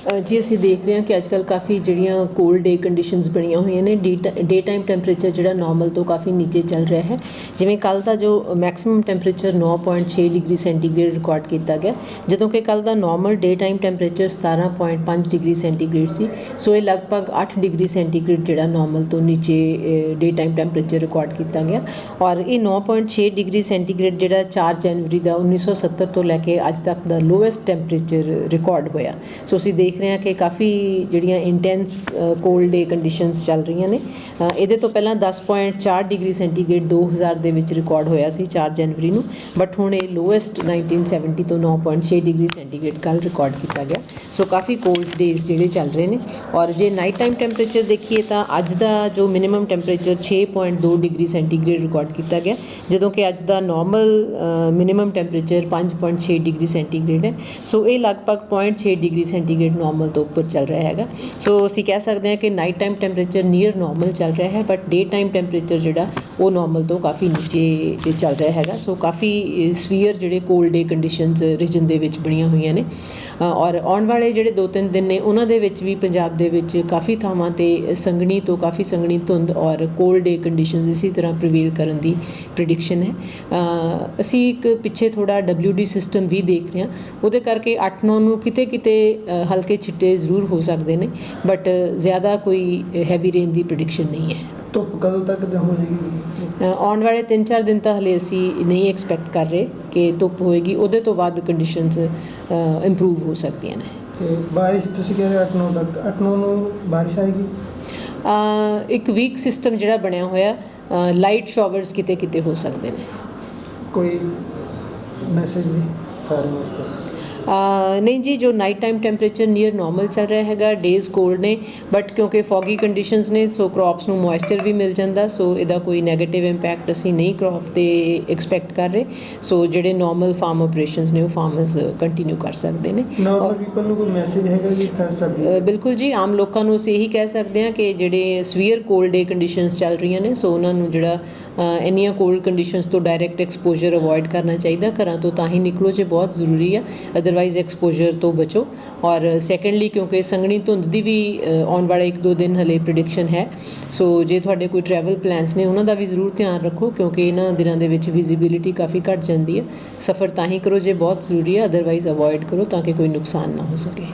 ਜੀ, ਅਸੀਂ ਦੇਖ ਰਹੇ ਹਾਂ ਕਿ ਅੱਜਕੱਲ ਕਾਫੀ ਜਿਹੜੀਆਂ ਕੋਲਡ ਡੇ ਕੰਡੀਸ਼ਨਸ ਬਣੀਆਂ ਹੋਈਆਂ ਨੇ, ਡੇ ਟਾਈਮ ਟੈਂਪਰੇਚਰ ਜਿਹੜਾ ਨਾਰਮਲ ਤੋਂ ਕਾਫੀ ਨੀਚੇ ਚੱਲ ਰਿਹਾ ਹੈ। ਜਿਵੇਂ ਕੱਲ ਦਾ ਜੋ maximum temperature 9.6 degree centigrade record ਕੀਤਾ ਗਿਆ, ਜਦੋਂ ਕਿ ਕੱਲ ਦਾ normal day time temperature 17.5 degree centigrade ਸੀ। ਸੋ ਇਹ ਲਗਭਗ 8 ਡਿਗਰੀ ਸੈਂਟੀਗ੍ਰੇਡ ਜਿਹੜਾ ਨਾਰਮਲ ਤੋਂ ਨੀਚੇ ਡੇ ਟਾਈਮ ਟੈਂਪਰੇਚਰ ਰਿਕਾਰਡ ਕੀਤਾ ਗਿਆ। ਔਰ ਇਹ 9.6 ਡਿਗਰੀ ਸੈਂਟੀਗ੍ਰੇਡ ਜਿਹੜਾ 4 ਜਨਵਰੀ ਦਾ 1970 ਤੋਂ ਲੈ ਕੇ ਅੱਜ ਤੱਕ ਦਾ ਲੋਐਸਟ ਟੈਂਪਰੇਚਰ ਰਿਕਾਰਡ ਹੋਇਆ। ਸੋ ਅਸੀਂ ਦੇਖ ਰਹੇ ਹਾਂ ਕਿ ਕਾਫੀ ਜਿਹੜੀਆਂ ਇੰਟੈਂਸ ਕੋਲਡ ਡੇ ਕੰਡੀਸ਼ਨਸ ਚੱਲ ਰਹੀਆਂ ਨੇ। ਇਹਦੇ ਤੋਂ ਪਹਿਲਾਂ 10.4 ਡਿਗਰੀ ਸੈਂਟੀਗ੍ਰੇਡ 2000 ਦੇ ਵਿੱਚ ਰਿਕਾਰਡ ਹੋਇਆ ਸੀ 4 ਜਨਵਰੀ ਨੂੰ। ਬਟ ਹੁਣ ਇਹ ਲੋਐਸਟ 1970 ਤੋਂ 9.6 ਡਿਗਰੀ ਸੈਂਟੀਗ੍ਰੇਡ ਕੱਲ ਰਿਕਾਰਡ ਕੀਤਾ ਗਿਆ। ਸੋ ਕਾਫੀ ਕੋਲਡ ਡੇਜ਼ ਜਿਹੜੇ ਚੱਲ ਰਹੇ ਨੇ। ਔਰ ਜੇ ਨਾਈਟ ਟਾਈਮ ਟੈਂਪਰੇਚਰ ਦੇਖੀਏ ਤਾਂ ਅੱਜ ਦਾ ਜੋ minimum temperature 6.2 degree centigrade record ਕੀਤਾ ਗਿਆ। ਜਦੋਂ ਕਿ ਅੱਜ ਦਾ normal minimum temperature 5.6 degree centigrade ਹੈ। ਸੋ ਇਹ ਲਗਭਗ 0.6 ਡਿਗਰੀ ਸੈਂਟੀਗ੍ਰੇਡ ਨਾਰਮਲ ਤੋਂ ਉੱਪਰ ਚੱਲ ਰਿਹਾ ਹੈਗਾ। ਸੋ ਅਸੀਂ ਕਹਿ ਸਕਦੇ ਹਾਂ ਕਿ night time temperature near normal ਚੱਲ ਰਿਹਾ ਹੈ ਬਟ ਡੇ ਟਾਈਮ ਟੈਂਪਰੇਚਰ ਜਿਹੜਾ ਉਹ ਨਾਰਮਲ ਤੋਂ ਕਾਫੀ ਨੀਚੇ ਚੱਲ ਰਿਹਾ ਹੈਗਾ। ਸੋ ਕਾਫੀ ਸਵੀਅਰ ਜਿਹੜੇ ਕੋਲਡ ਡੇ ਕੰਡੀਸ਼ਨਸ ਰੀਜਨ ਦੇ ਵਿੱਚ ਬਣੀਆਂ ਹੋਈਆਂ ਨੇ। ਔਰ ਆਉਣ ਵਾਲੇ ਜਿਹੜੇ 2-3 ਦਿਨ ਨੇ ਉਹਨਾਂ ਦੇ ਵਿੱਚ ਵੀ ਪੰਜਾਬ ਦੇ ਵਿੱਚ ਕਾਫੀ ਥਾਵਾਂ ਤੇ ਸੰਘਣੀ ਤੋਂ ਕਾਫੀ ਸੰਘਣੀ ਧੁੰਦ ਔਰ ਕੋਲਡ ਡੇ ਕੰਡੀਸ਼ਨਸ ਇਸੇ ਤਰ੍ਹਾਂ ਪ੍ਰੀਵੇਲ ਕਰਨ ਦੀ ਪ੍ਰੀਡਿਕਸ਼ਨ ਹੈ। ਅਸੀਂ ਇੱਕ ਪਿੱਛੇ ਥੋੜਾ WD ਸਿਸਟਮ ਵੀ ਦੇਖ ਰਹੇ ਹਾਂ। ਉਹਦੇ ਕਰਕੇ 8-9 ਨੂੰ ਕਿਤੇ ਕਿਤੇ ਅ, ਹਲਕੇ ਛਿੱਟੇ ਜ਼ਰੂਰ ਹੋ ਸਕਦੇ ਨੇ ਬਟ ਜ਼ਿਆਦਾ ਕੋਈ ਹੈਵੀ ਰੇਨ ਦੀ ਪ੍ਰੀਡਿਕਸ਼ਨ ਨਹੀਂ ਹੈ। ਧੁੱਪ ਕਦੋਂ ਤੱਕ ਦਾ ਹੋ ਜਾਏਗੀ? ਆਉਣ ਵਾਲੇ 3-4 ਦਿਨ ਤਾਂ ਹਲੇ ਅਸੀਂ ਨਹੀਂ ਐਕਸਪੈਕਟ ਕਰ ਰਹੇ ਕਿ ਧੁੱਪ ਹੋਏਗੀ ਉਹਦੇ ਤੋਂ ਬਾਅਦ ਕੰਡੀਸ਼ਨਸ ਇੰਪਰੂਵ ਹੋ ਸਕਦੀਆਂ ਨੇ। ਬਾਰਿਸ਼ ਤੁਸੀਂ ਕਹਿ ਰਹੇ 8-9 ਤੱਕ 8-9 ਨੂੰ ਬਾਰਿਸ਼ ਆਏਗੀ? ਇੱਕ ਵੀਕ ਸਿਸਟਮ ਜਿਹੜਾ ਬਣਿਆ ਹੋਇਆ ਲਾਈਟ ਸ਼ਾਵਰਸ ਕਿਤੇ ਕਿਤੇ ਹੋ ਸਕਦੇ ਨੇ। ਕੋਈ ਮੈਸੇਜ ਵੀ ਸਾਰਿਆਂ ਵਾਸਤੇ ਨਹੀਂ ਜੀ ਜੋ night time temperature near normal ਚੱਲ ਰਿਹਾ ਹੈਗਾ ਡੇਜ਼ ਕੋਲਡ ਨੇ ਬਟ ਕਿਉਂਕਿ ਫੌਗੀ ਕੰਡੀਸ਼ਨਸ ਨੇ ਸੋ ਕ੍ਰੌਪਸ ਨੂੰ ਮੋਇਸਚਰ ਵੀ ਮਿਲ ਜਾਂਦਾ ਸੋ ਇਹਦਾ ਕੋਈ 네ਗੇਟਿਵ ਇੰਪੈਕਟ ਅਸੀਂ ਨਹੀਂ ਕ੍ਰੌਪ ਤੇ ਐਕਸਪੈਕਟ ਕਰ ਰਹੇ ਸੋ ਜਿਹੜੇ ਨਾਰਮਲ ਫਾਰਮ ਆਪਰੇਸ਼ਨਸ ਨੇ ਉਹ ਫਾਰਮਰਸ ਕੰਟੀਨਿਊ ਕਰ ਸਕਦੇ ਨੇ। ਨਾਰਮਲ ਪੀਪਲ ਨੂੰ ਕੋਈ ਮੈਸੇਜ ਹੈਗਾ ਜੀ ਸਰਦੀ ਅ, ਬਿਲਕੁਲ ਜੀ ਆਮ ਲੋਕਾਂ ਨੂੰ ਅਸੀਂ ਇਹੀ ਕਹਿ ਸਕਦੇ ਹਾਂ ਕਿ ਜਿਹੜੇ ਸਵੀਅਰ ਕੋਲਡ ਡੇ ਕੰਡੀਸ਼ਨਸ ਚੱਲ ਰਹੀਆਂ ਨੇ ਸੋ ਉਹਨਾਂ ਨੂੰ ਜਿਹੜਾ ਇੰਨੀਆਂ ਕੋਲਡ ਕੰਡੀਸ਼ਨਸ ਤੋਂ ਡਾਇਰੈਕਟ ਐਕਸਪੋਜ਼ਰ ਅਵੋਇਡ ਕਰਨਾ ਚਾਹੀਦਾ ਘਰਾਂ ਤੋਂ ਤਾਂ ਹੀ ਨਿਕਲੋ ਜੇ ਬਹੁਤ ਜ਼ਰੂਰੀ ਆ ਅਦਰਵਾਈਜ਼ ਐਕਸਪੋਜ਼ਰ ਤੋਂ ਬਚੋ। ਔਰ ਸੈਕੰਡਲੀ ਕਿਉਂਕਿ ਸੰਘਣੀ ਧੁੰਦ ਦੀ ਵੀ ਆਉਣ ਵਾਲੇ 1-2 ਦਿਨ ਹਲੇ ਪ੍ਰੀਡਿਕਸ਼ਨ ਹੈ। ਸੋ ਜੇ ਤੁਹਾਡੇ ਕੋਈ ਟਰੈਵਲ ਪਲਾਨਸ ਨੇ, ਉਹਨਾਂ ਦਾ ਵੀ ਜ਼ਰੂਰ ਧਿਆਨ ਰੱਖੋ, ਕਿਉਂਕਿ ਇਹਨਾਂ ਦਿਨਾਂ ਦੇ ਵਿੱਚ ਵਿਜ਼ਿਬਿਲਿਟੀ ਕਾਫੀ ਘਟ ਜਾਂਦੀ ਹੈ। ਸਫ਼ਰ ਤਾਂ ਹੀ ਕਰੋ ਜੇ ਬਹੁਤ ਜ਼ਰੂਰੀ ਹੈ ਅਦਰਵਾਈਜ਼ ਅਵੋਇਡ ਕਰੋ ਤਾਂ ਕਿ ਕੋਈ ਨੁਕਸਾਨ ਨਾ ਹੋ ਸਕੇ।